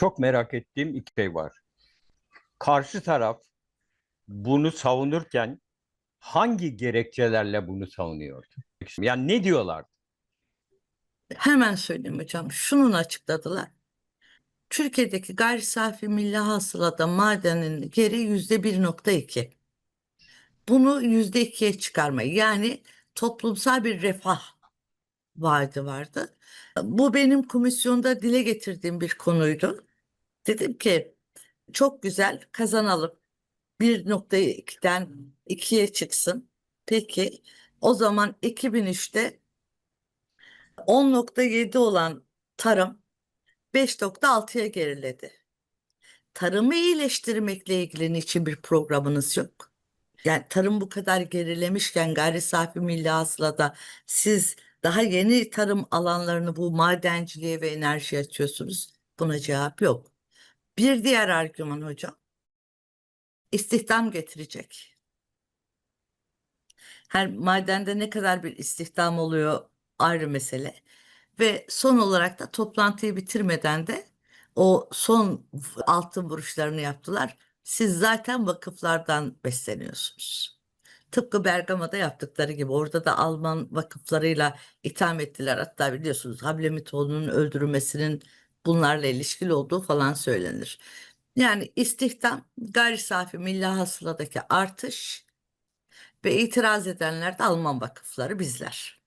çok merak ettiğim iki şey var. Karşı taraf bunu savunurken hangi gerekçelerle bunu savunuyordu? Yani ne diyorlar? Hemen söyleyeyim hocam. Şunun açıkladılar. Türkiye'deki gayri safi milli hasılada madenin geri yüzde 1.2. Bunu yüzde ikiye çıkarmayı yani toplumsal bir refah vaadi vardı. Bu benim komisyonda dile getirdiğim bir konuydu. Dedim ki çok güzel kazanalım. 1.2'den 2'ye çıksın. Peki o zaman 2003'te 10.7 olan tarım 5.6'ya geriledi. Tarımı iyileştirmekle ilgili niçin bir programınız yok? Yani tarım bu kadar gerilemişken gayri safi milli hasılada siz daha yeni tarım alanlarını bu madenciliğe ve enerji açıyorsunuz. Buna cevap yok. Bir diğer argüman hocam. istihdam getirecek. Her madende ne kadar bir istihdam oluyor ayrı mesele. Ve son olarak da toplantıyı bitirmeden de o son altın vuruşlarını yaptılar. Siz zaten vakıflardan besleniyorsunuz. Tıpkı Bergama'da yaptıkları gibi orada da Alman vakıflarıyla itham ettiler. Hatta biliyorsunuz Hablemitoğlu'nun öldürülmesinin bunlarla ilişkili olduğu falan söylenir. Yani istihdam, gayri safi milli hasıladaki artış ve itiraz edenler de Alman vakıfları bizler.